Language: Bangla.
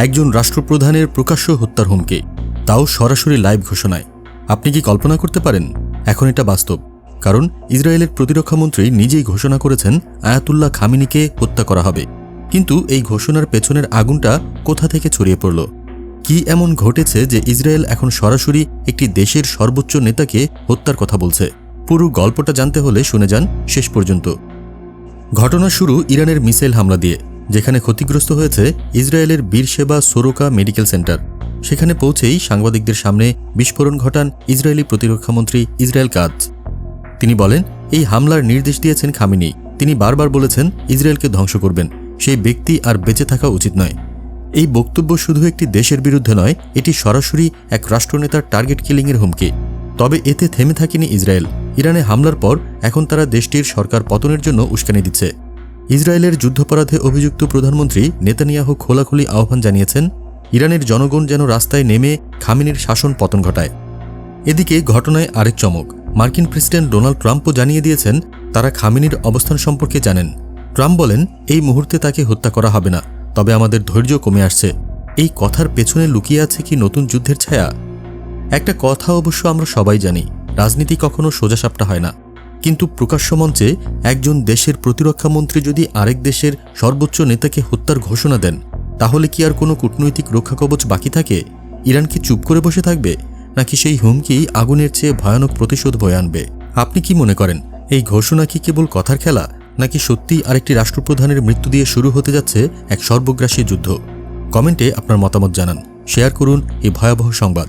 একজন রাষ্ট্রপ্রধানের প্রকাশ্য হত্যার হুমকি। তাও সরাসরি লাইভ ঘোষণায়। আপনি কি কল্পনা করতে পারেন? এখন এটা বাস্তব। কারণ ইসরায়েলের প্রতিরক্ষামন্ত্রী নিজেই ঘোষণা করেছেন আয়াতুল্লাহ খামিনিকে হত্যা করা হবে। কিন্তু এই ঘোষণার পেছনের আগুনটা কোথা থেকে ছড়িয়ে পড়ল? কি এমন ঘটেছে যে ইসরায়েল এখন সরাসরি একটি দেশের সর্বোচ্চ নেতাকে হত্যার কথা বলছে? পুরো গল্পটা জানতে হলে শুনে যান শেষ পর্যন্ত। ঘটনা শুরু ইরানের মিসাইল হামলা দিয়ে। যেখানে ক্ষতিগ্রস্ত হয়েছে ইসরায়েলের বীরসেবা সোরোকা মেডিকেল সেন্টার। সেখানে পৌঁছেই সাংবাদিকদের সামনে বিস্ফোরণ ঘটান ইসরায়েলি প্রতিরক্ষামন্ত্রী ইসরায়েল কাজ। তিনি বলেন, এই হামলার নির্দেশ দিয়েছেন খামিনি। তিনি বারবার বলেছেন ইসরায়েলকে ধ্বংস করবেন। সেই ব্যক্তি আর বেঁচে থাকা উচিত নয়। এই বক্তব্য শুধু একটি দেশের বিরুদ্ধে নয়, এটি সরাসরি এক রাষ্ট্রনেতার টার্গেট কিলিংয়ের হুমকি। তবে এতে থেমে থাকেনি ইসরায়েল। ইরানে হামলার পর এখন তারা দেশটির সরকার পতনের জন্য উস্কানি দিচ্ছে। ইসরায়েলের যুদ্ধাপরাধে অভিযুক্ত প্রধানমন্ত্রী নেতানিয়াহু খোলাখুলি আহ্বান জানিয়েছেন, ইরানের জনগণ যেন রাস্তায় নেমে খামিনির শাসন পতন ঘটায়। এদিকে ঘটনায় আরেক চমক, মার্কিন প্রেসিডেন্ট ডোনাল্ড ট্রাম্পও জানিয়ে দিয়েছেন, তারা খামিনির অবস্থান সম্পর্কে জানেন। ট্রাম্প বলেন, এই মুহূর্তে তাকে হত্যা করা হবে না, তবে আমাদের ধৈর্য কমে আসছে। এই কথার পেছনে লুকিয়ে আছে কি নতুন যুদ্ধের ছায়া? একটা কথা অবশ্য আমরা সবাই জানি, রাজনীতি কখনো সোজাসাপটা হয় না। কিন্তু প্রকাশ্য মঞ্চে একজন দেশের প্রতিরক্ষা মন্ত্রী যদি আরেক দেশের সর্বোচ্চ নেতাকে হত্যার ঘোষণা দেন, তাহলে কি আর কোনো কূটনৈতিক রক্ষাকবচ বাকি থাকে? ইরান কি চুপ করে বসে থাকবে, নাকি সেই হুমকি আগুনের চেয়ে ভয়ানক প্রতিশোধ বয়ে আনবে? আপনি কি মনে করেন, এই ঘোষণা কি কেবল কথার খেলা, নাকি সত্যিই আরেকটি রাষ্ট্রপ্রধানের মৃত্যু দিয়ে শুরু হতে যাচ্ছে এক সর্বগ্রাসী যুদ্ধ? কমেন্টে আপনার মতামত জানান। শেয়ার করুন এই ভয়াবহ সংবাদ।